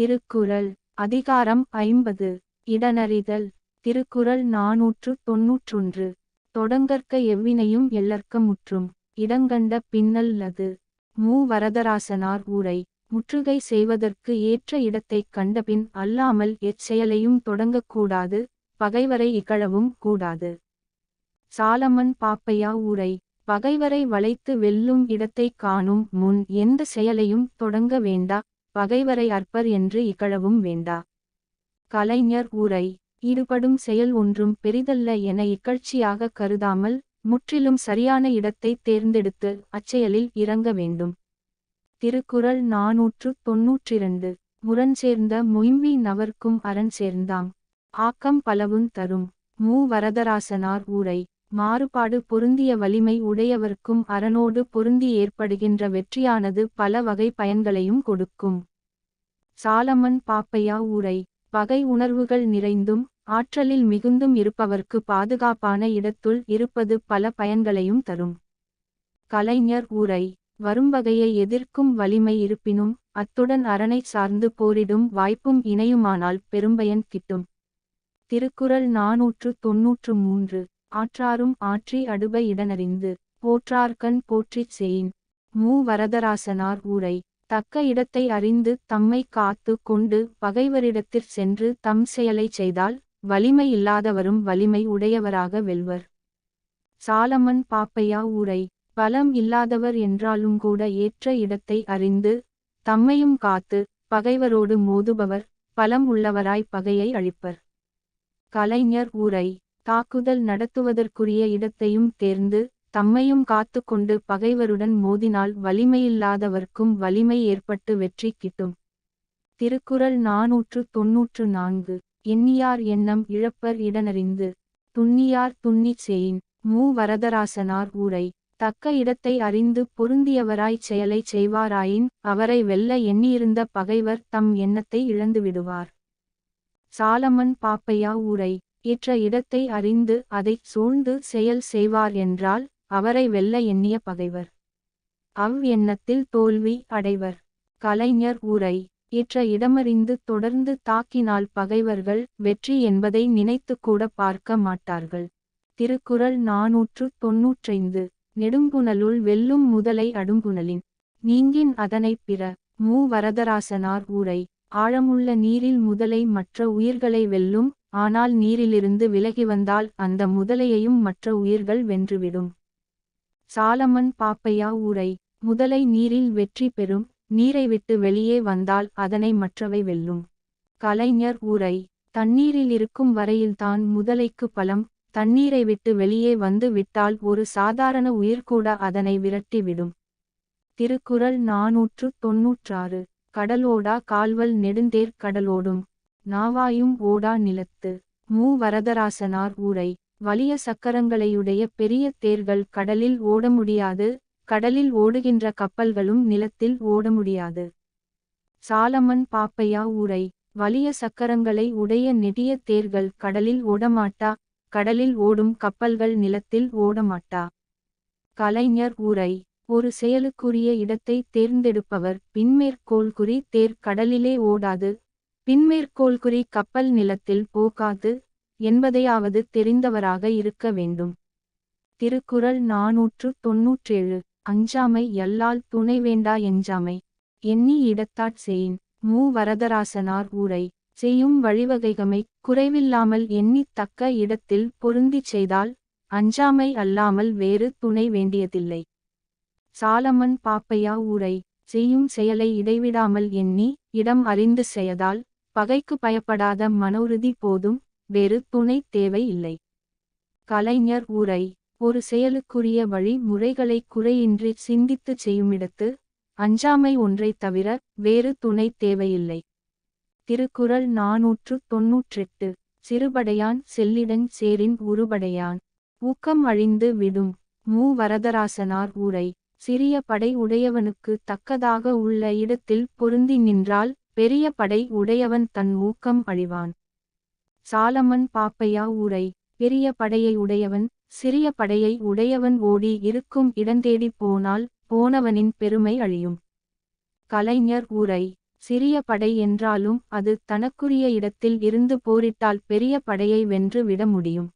திருக்குறள் அதிகாரம் ஐம்பது இடனறிதல் திருக்குறள் நாநூற்று தொன்னூற்றொன்று தொடங்கற்க எவ்வினையும் எல்லற்க முற்றும் இடங்கண்ட பின்னல்லது மு வரதராசனார் ஊரை முற்றுகை செய்வதற்கு ஏற்ற இடத்தைக் கண்டபின் அல்லாமல் எச்செயலையும் தொடங்கக்கூடாது பகைவரை இகழவும் கூடாது. சாலமன் பாப்பையா ஊரை பகைவரை வளைத்து வெல்லும் இடத்தைக் காணும் முன் எந்த செயலையும் தொடங்க வேண்டா பகைவரை அற்பர் என்று இகழவும் வேண்டா. கலைஞர் ஊரை ஈடுபடும் செயல் ஒன்றும் பெரிதல்ல என இக்கழ்ச்சியாக கருதாமல் முற்றிலும் சரியான இடத்தை தேர்ந்தெடுத்து அச்செயலில் இறங்க வேண்டும். திருக்குறள் நாநூற்று தொன்னூற்றிரண்டு முரண் சேர்ந்த மொயம்பி நவர்க்கும் அரண் சேர்ந்தாம். ஆக்கம் பலவும் தரும். மூ. வரதராசனார் ஊரை மாறுபாடு பொருந்திய வலிமை உடையவர்க்கும் அரணோடு பொருந்தி ஏற்படுகின்ற வெற்றியானது பல வகை பயன்களையும் கொடுக்கும். சாலமன் பாப்பையா ஊரை பகை உணர்வுகள் நிறைந்தும் ஆற்றலில் மிகுந்தும் இருப்பவர்க்கு பாதுகாப்பான இடத்துள் இருப்பது பல பயன்களையும் தரும். கலைஞர் ஊரை வரும்பகையை எதிர்க்கும் வலிமை இருப்பினும் அத்துடன் அரணை சார்ந்து போரிடும் வாய்ப்பும் இணையுமானால் பெரும்பயன் கிட்டும். திருக்குறள் நாநூற்று தொன்னூற்று மூன்று. ஆற்றாரும் ஆற்றி அடுப இடனறிந்து போற்றார்கண் போற்றிச் செயின். மூ வரதராசனார் ஊரை தக்க இடத்தை அறிந்து தம்மை காத்து கொண்டு பகைவரிடத்திற் சென்று தம் செயலை செய்தால் வலிமை இல்லாதவரும் வலிமை உடையவராக வெல்வர். சாலமன் பாப்பையா ஊரை பலம் இல்லாதவர் என்றாலும் கூட ஏற்ற இடத்தை அறிந்து தம்மையும் காத்து பகைவரோடு மோதுபவர் பலம் உள்ளவராய் பகையை அழிப்பர். கலைஞர் ஊரை தாக்குதல் நடத்துவதற்குரிய இடத்தையும் தேர்ந்து தம்மையும் காத்து கொண்டு பகைவருடன் மோதினால் வலிமையில்லாதவர்க்கும் வலிமை ஏற்பட்டு வெற்றி கிட்டும். திருக்குறள் நாநூற்று தொன்னூற்று நான்கு. எண்ணியார் எண்ணம் இழப்பர் இடனறிந்து துண்ணியார் துன்னிச் செயின் மூ வரதராசனார் ஊரை. தக்க இடத்தை அறிந்து பொருந்தியவராய் செயலைச் செய்வாராயின் அவரை வெல்ல எண்ணியிருந்த பகைவர் தம் எண்ணத்தை இழந்து விடுவார் சாலமன் பாப்பையா ஊரை. ஏற்ற இடத்தை அறிந்து அதைச் சூழ்ந்து செயல் செய்வார் என்றால் அவரை வெல்ல எண்ணிய பகைவர். அவ் எண்ணத்தில் தோல்வி அடைவர். கலைஞர் உரை. ஏற்ற இடமறிந்து தொடர்ந்து தாக்கினால் பகைவர்கள் வெற்றி என்பதை நினைத்துக்கூட பார்க்க மாட்டார்கள். திருக்குறள் நாநூற்று தொன்னூற்றைந்து. நெடுங்குணலுள் வெல்லும் முதலை அடும்புணலின் நீங்கின் அதனைப் பிற. மூ. வரதராசனார் ஊரை ஆழமுள்ள நீரில் முதலை மற்ற உயிர்களை வெல்லும் ஆனால் நீரிலிருந்து விலகி வந்தால் அந்த முதலையையும் மற்ற உயிர்கள் வென்றுவிடும். சாலமன் பாப்பையா ஊரை முதலை நீரில் வெற்றி பெறும் நீரை விட்டு வெளியே வந்தால் அதனை மற்றவை வெல்லும். கலைஞர் ஊரை தண்ணீரில் இருக்கும் வரையில்தான் முதலைக்கு பலம் தண்ணீரை விட்டு வெளியே வந்து விட்டால் ஒரு சாதாரண உயிர்கூட அதனை விரட்டிவிடும். திருக்குறள் நாநூற்று தொன்னூற்றாறு கடலோடா கால்வல் நெடுந்தேர் கடலோடும். நாவாயும் ஓடா நிலத்து. மூ. வரதராசனார் ஊரை. வலிய சக்கரங்களையுடைய பெரிய தேர்கள் கடலில் ஓட முடியாது. கடலில் ஓடுகின்ற கப்பல்களும் நிலத்தில் ஓட முடியாது. சாலமன் பாப்பையா ஊரை. வலிய சக்கரங்களை உடைய நெடிய தேர்கள் கடலில் ஓடமாட்டா கடலில் ஓடும் கப்பல்கள் நிலத்தில் ஓடமாட்டா கலைஞர் ஊரை. ஒரு செயலுக்குரிய இடத்தை தேர்ந்தெடுப்பவர். பின்மேற்கோள் குறி தேர் கடலிலே ஓடாது. பின்மேற்கோள்குறி கப்பல் நிலத்தில் போகாது என்பதையாவது தெரிந்தவராக இருக்க வேண்டும். திருக்குறள் நாநூற்று தொன்னூற்றேழு. அஞ்சாமை எல்லால் துணை வேண்டா எஞ்சாமை. எண்ணி இடத்தாட் செயின். மூ வரதராசனார் ஊரை. செய்யும் வழிவகைகமை குறைவில்லாமல் எண்ணித் தக்க இடத்தில் பொருந்திச் செய்தால் அஞ்சாமை அல்லாமல் வேறு துணை வேண்டியதில்லை. சாலமன் பாப்பையா ஊரை. செய்யும் செயலை இடைவிடாமல் எண்ணி இடம் அறிந்து செய்தால் பகைக்கு பயப்படாத மனோருதி போதும் வேறு துணை தேவை இல்லை. கலைஞர் ஊரை ஒரு செயலுக்குரிய வழி முறைகளை குறையின்றி சிந்தித்துச் செய்யுமிடத்து அஞ்சாமை ஒன்றைத் தவிர வேறு துணை தேவையில்லை. திருக்குறள் நாநூற்று தொன்னூற்றெட்டு சிறுபடையான் செல்லிடன் சேரின் உருபடையான். ஊக்கம் அழிந்து விடும் மு. வரதராசனார் ஊரை சிறிய படை உடையவனுக்கு தக்கதாக உள்ள இடத்தில் பொருந்தி நின்றால் பெரிய படை உடையவன் தன் ஊக்கம் அழிவான். சாலமன் பாப்பையா ஊரை பெரிய படையை உடையவன் சிறிய படையை உடையவன் ஓடி இருக்கும் இடந்தேடிப் போனால் போனவனின் பெருமை அழியும். கலைஞர் ஊரை சிறிய படை என்றாலும் அது தனக்குரிய இடத்தில் இருந்து போரிட்டால் பெரிய படையை வென்று விட முடியும்.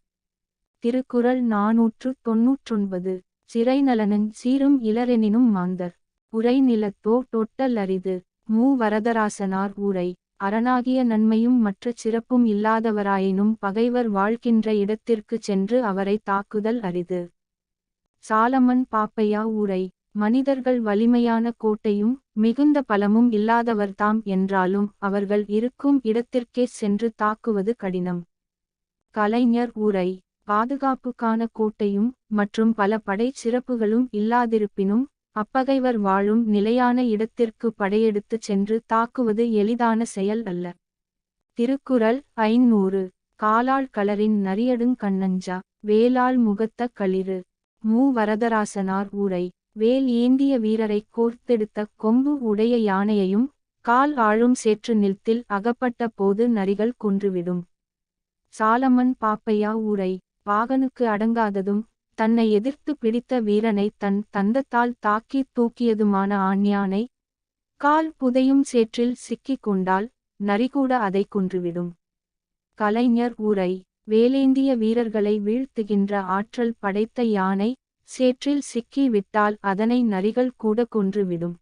திருக்குறள் நாநூற்று தொன்னூற்றொன்பது. சிறைநலனஞ் சீரும் இளரெனினும் மாந்தர். உரை நிலத்தோ தொட்டல் அரிது. மூ. வரதராசனார் ஊரை அரணாகிய நன்மையும் மற்ற சிறப்பும் இல்லாதவராயினும் பகைவர் வாழ்கின்ற இடத்திற்குச் சென்று அவரை தாக்குதல் அரிது. சாலமன் பாப்பையா ஊரை மனிதர்கள் வலிமையான கோட்டையும் மிகுந்த பலமும் இல்லாதவர்தாம் என்றாலும் அவர்கள் இருக்கும் இடத்திற்கே சென்று தாக்குவது கடினம். கலைஞர் ஊரை பாதுகாப்புக்கான கோட்டையும் மற்றும் பல படை சிறப்புகளும் இல்லாதிருப்பினும் அப்பகைவர் வாழும் நிலையான இடத்திற்கு படையெடுத்துச் சென்று தாக்குவது எளிதான செயல் அல்ல. திருக்குறள் ஐநூறு காலாள் களரின் நரியடுங் கண்ணஞ்சா. வேலாள் முகத்த களிறு. மூ வரதராசனார் ஊரை. வேல் ஏந்திய வீரரை கோர்த்தெடுத்த கொம்பு உடைய யானையையும் கால் ஆழும் சேற்று நிலத்தில் அகப்பட்ட போது நரிகள் கொன்றுவிடும். சாலமன் பாப்பையா ஊரை. வாகனுக்கு அடங்காததும் தன்னை எதிர்த்து பிடித்த வீரனை தன் தந்தத்தால் தாக்கி தூக்கியதுமான ஆண்யானை கால் புதையும் சேற்றில் சிக்கிக் கொண்டால் நரிகூட அதை கொன்றுவிடும். கலைஞர் ஊரை வேலேந்திய வீரர்களை வீழ்த்துகின்ற ஆற்றல் படைத்த யானை சேற்றில் சிக்கி விட்டால் அதனை நரிகள் கூட கொன்றுவிடும்.